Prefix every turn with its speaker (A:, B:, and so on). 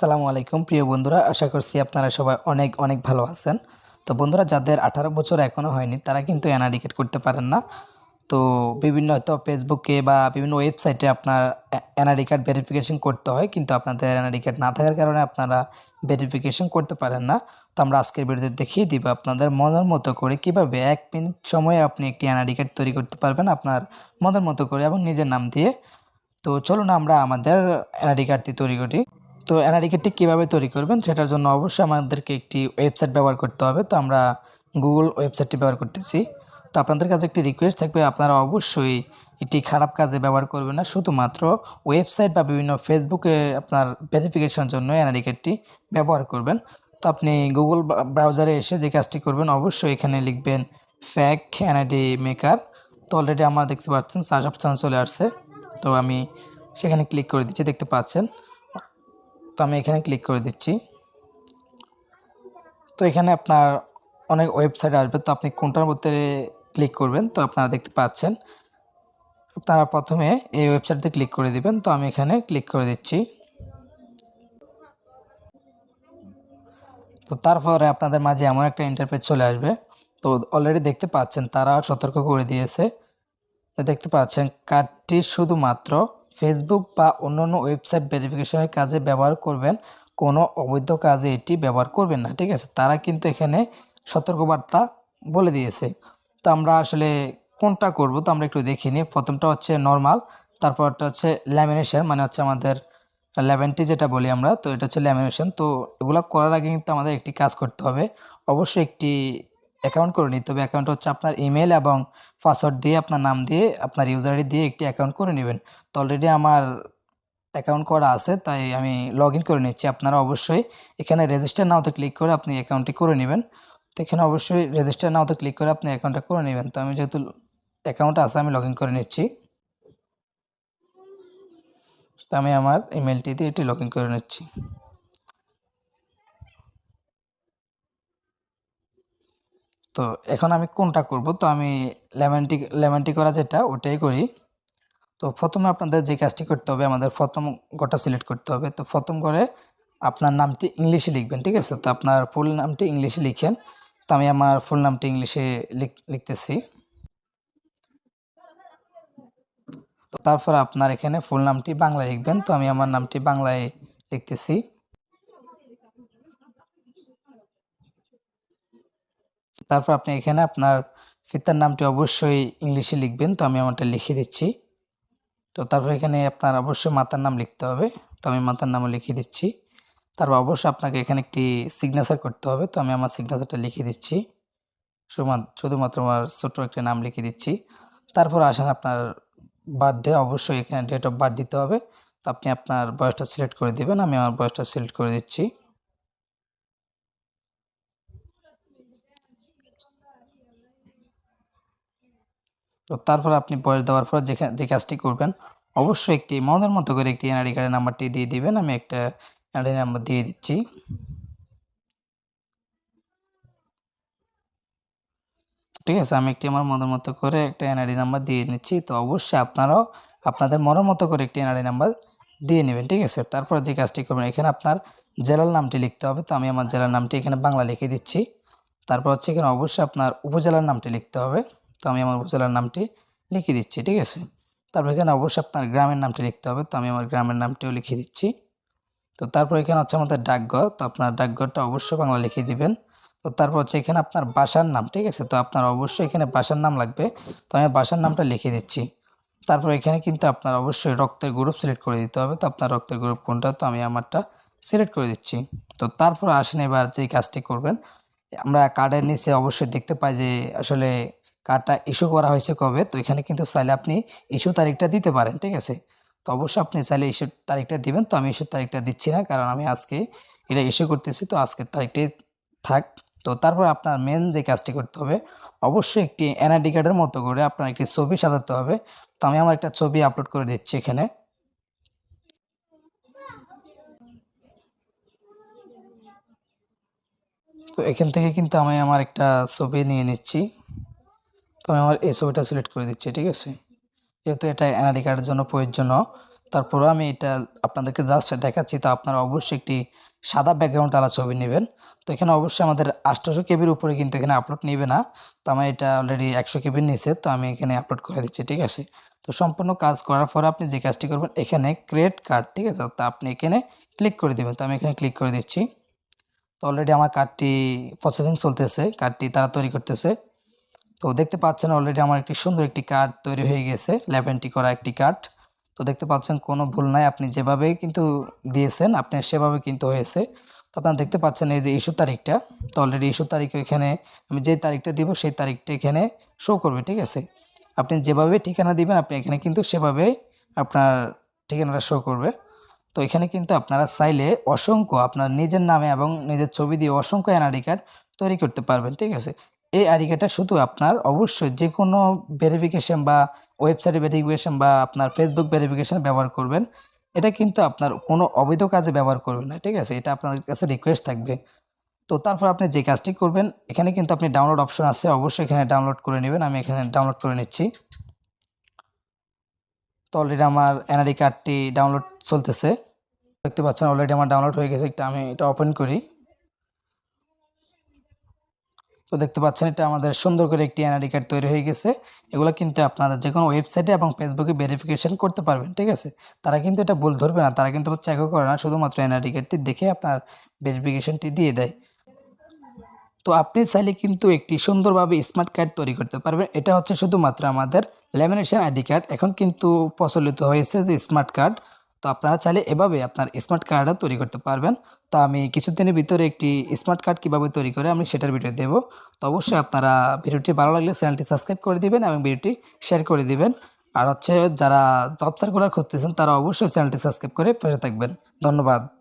A: সালামু আলাইকুম, প্রিয় বন্ধুরা। আশা করছি আপনারা সবাই অনেক অনেক ভালো আছেন। তো বন্ধুরা, যাদের আঠারো বছর এখনও হয়নি, তারা কিন্তু এনআইডিকেট করতে পারেন না। তো বিভিন্ন হয়তো ফেসবুকে বা বিভিন্ন ওয়েবসাইটে আপনার এনআইডি কার্ড ভেরিফিকেশন করতে হয়, কিন্তু আপনাদের এনআইডি কার্ড না থাকার কারণে আপনারা ভেরিফিকেশন করতে পারেন না। তো আমরা আজকের ভিডিওতে দেখিয়ে দিব আপনাদের মনের মতো করে কীভাবে এক মিনিট সময়ে আপনি একটি এনআইডি কার্ড তৈরি করতে পারবেন আপনার মনের মতো করে এবং নিজের নাম দিয়ে। তো চলুন আমরা আমাদের এনআইডি কার্ডটি তৈরি করি। তো কার্ডটি কীভাবে তৈরি করবেন সেটার জন্য অবশ্যই আমাদেরকে একটি ওয়েবসাইট ব্যবহার করতে হবে। তো আমরা গুগল ওয়েবসাইটটি ব্যবহার করতেছি। তো আপনাদের কাছে একটি রিকোয়েস্ট থাকবে, আপনারা অবশ্যই এটি খারাপ কাজে ব্যবহার করবেন না। শুধুমাত্র ওয়েবসাইট বা বিভিন্ন ফেসবুকে আপনার ভেরিফিকেশনের জন্য কার্ডটি ব্যবহার করবেন। তো আপনি গুগল ব্রাউজারে এসে যে কাজটি করবেন, অবশ্যই এখানে লিখবেন ফ্যাক এনআইডি মেকার তো অলরেডি আমার দেখতে পাচ্ছেন সার্চ অপশান চলে আসছে। তো আমি সেখানে ক্লিক করে দিচ্ছি, দেখতে পাচ্ছেন। তো আমি এখানে ক্লিক করে দিচ্ছি। তো এখানে আপনার অনেক ওয়েবসাইট আসবে, তো আপনি কোনটার মধ্যে ক্লিক করবেন, তো আপনারা দেখতে পাচ্ছেন। আপনারা প্রথমে এই ওয়েবসাইটে ক্লিক করে দিবেন, তো আমি এখানে ক্লিক করে দিচ্ছি। তো তারপরে আপনাদের মাঝে এমন একটা ইন্টারফেস চলে আসবে, তো অলরেডি দেখতে পাচ্ছেন, তারা সতর্ক করে দিয়েছে। দেখতে পাচ্ছেন কার্ডটি শুধুমাত্র ফেসবুক বা অন্যান্য ওয়েবসাইট ভেরিফিকেশনের কাজে ব্যবহার করবেন, কোনো অবৈধ কাজে এটি ব্যবহার করবেন না, ঠিক আছে? তারা কিন্তু এখানে সতর্কবার্তা বলে দিয়েছে। তো আমরা আসলে কোনটা করব, তো আমরা একটু দেখে নিই। প্রথমটা হচ্ছে নর্মাল তারপরটা হচ্ছে ল্যামিনেশন মানে হচ্ছে আমাদের লেভেনটি যেটা বলি আমরা, তো এটা হচ্ছে ল্যামিনেশন তো এগুলো করার আগে কিন্তু আমাদের একটি কাজ করতে হবে। অবশ্যই একটি অ্যাকাউন্ট করে নিতে হবে। অ্যাকাউন্ট হচ্ছে আপনার ইমেল এবং পাসওয়ার্ড দিয়ে, আপনার নাম দিয়ে, আপনার ইউজার আইডি দিয়ে একটি অ্যাকাউন্ট করে নেবেন। তো অলরেডি আমার অ্যাকাউন্ট করা আছে, তাই আমি লগ করে নিচ্ছি। আপনারা অবশ্যই এখানে রেজিস্টার নাওতে ক্লিক করে আপনি অ্যাকাউন্টটি করে নেবেন। তো এখানে অবশ্যই রেজিস্টার নাওতে ক্লিক করে আপনি অ্যাকাউন্টটা করে নেবেন। তো আমি যেহেতু অ্যাকাউন্ট আছে, আমি লগ করে নিচ্ছি। তো আমি আমার ইমেলটি দিয়ে এটি লগ করে নিচ্ছি। তো এখন আমি কোনটা করব? তো আমি লেমনটি লেমনটি করা যেটা, ওটাই করি। তো প্রথমে আপনাদের যে কাজটি করতে হবে, আমাদের প্রথম গোটা সিলেক্ট করতে হবে। তো প্রথম করে আপনার নামটি ইংলিশে লিখবেন, ঠিক আছে? তো আপনার ফুল নামটি ইংলিশে লিখেন। তো আমি আমার ফুল নামটি ইংলিশে লিখতেছি। তো তারপর আপনার এখানে ফুল নামটি বাংলায় লিখবেন। তো আমি আমার নামটি বাংলায় লিখতেছি। তারপর আপনি এখানে আপনার পিতার নামটি অবশ্যই ইংলিশে লিখবেন। তো আমি আমারটা লিখে দিচ্ছি। তো তারপর এখানে আপনার অবশ্যই মাতার নাম লিখতে হবে। তো আমি মাতার নামও লিখে দিচ্ছি। তারপর অবশ্যই আপনাকে এখানে একটি সিগনেচার করতে হবে। তো আমি আমার সিগনেচারটা লিখে দিচ্ছি। শুধুমাত্র আমার ছোট্ট একটি নাম লিখে দিচ্ছি। তারপর আসেন আপনার বার্থডে অবশ্যই এখানে ডেট অফ বার্থ দিতে হবে। তো আপনি আপনার বয়সটা সিলেক্ট করে দেবেন। আমি আমার বয়সটা সিলেক্ট করে দিচ্ছি। তো তারপর আপনি বয়স দেওয়ার পর যেখানে যে কাজটি করবেন, অবশ্যই একটি মনের মতো করে একটি এনআরডি কার্ডের নাম্বারটি দিয়ে দিবেন। আমি একটা এনআরডি নাম্বার দিয়ে দিচ্ছি। ঠিক আছে, আমি একটি আমার মনের মতো করে একটা এনআরডি নাম্বার দিয়ে নিচ্ছি। তো অবশ্যই আপনারাও আপনাদের মনের মতো করে একটি এনআরডি নাম্বার দিয়ে নেবেন, ঠিক আছে? তারপর যে কাজটি করবেন, এখানে আপনার জেলার নামটি লিখতে হবে। তো আমি আমার জেলার নামটি এখানে বাংলা লিখে দিচ্ছি। তারপর হচ্ছে এখানে অবশ্যই আপনার উপজেলার নামটি লিখতে হবে। তো আমি আমার উপজেলার নামটি লিখে দিচ্ছি, ঠিক আছে? তারপর এখানে অবশ্যই আপনার গ্রামের নামটি লিখতে হবে, তো আমি আমার গ্রামের নামটিও লিখে দিচ্ছি। তো তারপর এখানে হচ্ছে আমাদের ডাকঘর, তো আপনার ডাকঘরটা অবশ্যই বাংলা লিখে দিবেন। তো তারপর হচ্ছে এখানে আপনার বাসার নাম, ঠিক আছে? তো আপনার অবশ্যই এখানে বাসার নাম লাগবে, তো আমি বাসার নামটা লিখে দিচ্ছি। তারপর এখানে কিন্তু আপনার অবশ্যই রক্তের গ্রুপ সিলেক্ট করে দিতে হবে, তো আপনার রক্তের গ্রুপ কোনটা, তো আমি আমারটা সিলেক্ট করে দিচ্ছি। তো তারপর আসেন এবার যে কাজটি করবেন, আমরা কার্ডের নিচে অবশ্যই দেখতে পাই যে আসলে কার্ডটা ইস্যু করা হয়েছে কবে, তো এখানে কিন্তু চাইলে আপনি ইস্যু তারিখটা দিতে পারেন, ঠিক আছে? তো অবশ্যই আপনি চাইলে ইস্যু তারিখটা দিবেন, তো আমি ইস্যু তারিখটা দিচ্ছি না, কারণ আমি আজকে এটা ইস্যু করতেছি, তো আজকের তারিখটি থাক। তো তারপর আপনার মেন যে কাজটি করতে হবে, অবশ্যই একটি এনআইডি কার্ডের মতো করে আপনার একটি ছবি সাজাতে হবে। তো আমি আমার একটা ছবি আপলোড করে দিচ্ছি এখানে। তো এখান থেকে কিন্তু আমি আমার একটা ছবি নিয়ে নিচ্ছি। তো আমি আমার এই ছবিটা সিলেক্ট করে দিচ্ছি, ঠিক আছে? যেহেতু এটা এনআইডি কার্ডের জন্য প্রয়োজনীয় তারপরে আমি এটা আপনাদেরকে জাস্ট দেখাচ্ছি, তো আপনারা অবশ্যই একটি সাদা ব্যাকগ্রাউন্ড আলা ছবি নেবেন। তো এখানে অবশ্যই আমাদের আটশোশো কেবির উপরে কিন্তু এখানে আপলোড নেবে না। তো আমার এটা অলরেডি একশো কেবির নিচে, তো আমি এখানে আপলোড করে দিচ্ছি, ঠিক আছে? তো সম্পূর্ণ কাজ করার পরে আপনি যে কাজটি করবেন, এখানে ক্রিয়েট কার্ড ঠিক আছে? তা আপনি এখানে ক্লিক করে দেবেন, তো আমি এখানে ক্লিক করে দিচ্ছি। তো অলরেডি আমার কার্ডটি প্রসেসিং চলতেছে কার্ডটি তারা তৈরি করতেছে। তো দেখতে পাচ্ছেন অলরেডি আমার একটি সুন্দর একটি কার্ড তৈরি হয়ে গেছে লেভেনটি করা একটি কার্ড তো দেখতে পাচ্ছেন কোনো ভুল নাই, আপনি যেভাবে কিন্তু দিয়েছেন, আপনি সেভাবে কিন্তু হয়েছে। তো আপনারা দেখতে পাচ্ছেন এই যে ইস্যু তারিখটা, তো অলরেডি ইস্যু তারিখ এখানে আমি যে তারিখটা দিব, সেই তারিখটা এখানে শো করবে, ঠিক আছে? আপনি যেভাবে ঠিকানা দিবেন, আপনি এখানে কিন্তু সেভাবে আপনার ঠিকানাটা শো করবে। তো এখানে কিন্তু আপনারা চাইলে অসংখ্য আপনার নিজের নামে এবং নিজের ছবি দিয়ে অসংখ্য এনআইডি কার্ড তৈরি করতে পারবেন, ঠিক আছে? এই আইডি কার্ডটা শুধু আপনার, অবশ্যই যে কোনো ভেরিফিকেশন বা ওয়েবসাইট ভেরিফিকেশন বা আপনার ফেসবুক ভেরিফিকেশন ব্যবহার করবেন। এটা কিন্তু আপনার কোনো অবৈধ কাজে ব্যবহার করবেন না, ঠিক আছে? এটা আপনার কাছে রিকোয়েস্ট থাকবে। তো তারপর আপনি যে কাজটি করবেন, এখানে কিন্তু আপনি ডাউনলোড অপশন আছে, অবশ্যই এখানে ডাউনলোড করে নেবেন। আমি এখানে ডাউনলোড করে নিচ্ছি। তো অলরেডি আমার এনআরডি কার্ডটি ডাউনলোড চলতেছে। দেখতে পাচ্ছেন অলরেডি আমার ডাউনলোড হয়ে গেছে। একটা আমি এটা ওপেন করি। তো দেখতে পাচ্ছেন, এটা আমাদের সুন্দর করে একটি এনআইডি কার্ড তৈরি হয়ে গেছে। এগুলো কিন্তু আপনারা যে কোনো ওয়েবসাইটে এবং ফেসবুকে ভেরিফিকেশন করতে পারবেন, ঠিক আছে? তারা কিন্তু এটা ভুল ধরবে না, তারা কিন্তু চেকও করে না, শুধুমাত্র এনআইডি কার্ডটি দেখে আপনার ভেরিফিকেশনটি দিয়ে দেয়। তো আপনি চাইলে কিন্তু একটি সুন্দরভাবে স্মার্ট কার্ড তৈরি করতে পারবেন। এটা হচ্ছে শুধুমাত্র আমাদের ল্যামিনেশন আইডি কার্ড এখন কিন্তু প্রচলিত হয়েছে যে স্মার্ট কার্ড তো আপনারা চাইলে এভাবে আপনার স্মার্ট কার্ডও তৈরি করতে পারবেন। তো আমি কিছুদিনের ভিতরে একটি স্মার্ট কার্ড কীভাবে তৈরি করে আমি সেটার ভিডিও দেবো। তো অবশ্যই আপনারা ভিডিওটি ভালো লাগলে চ্যানেলটি সাবস্ক্রাইব করে দিবেন এবং ভিডিওটি শেয়ার করে দিবেন। আর হচ্ছে যারা জব সার্কুলার খুঁজতেছেন তারা অবশ্যই চ্যানেলটি সাবস্ক্রাইব করে পাশে থাকবেন। ধন্যবাদ।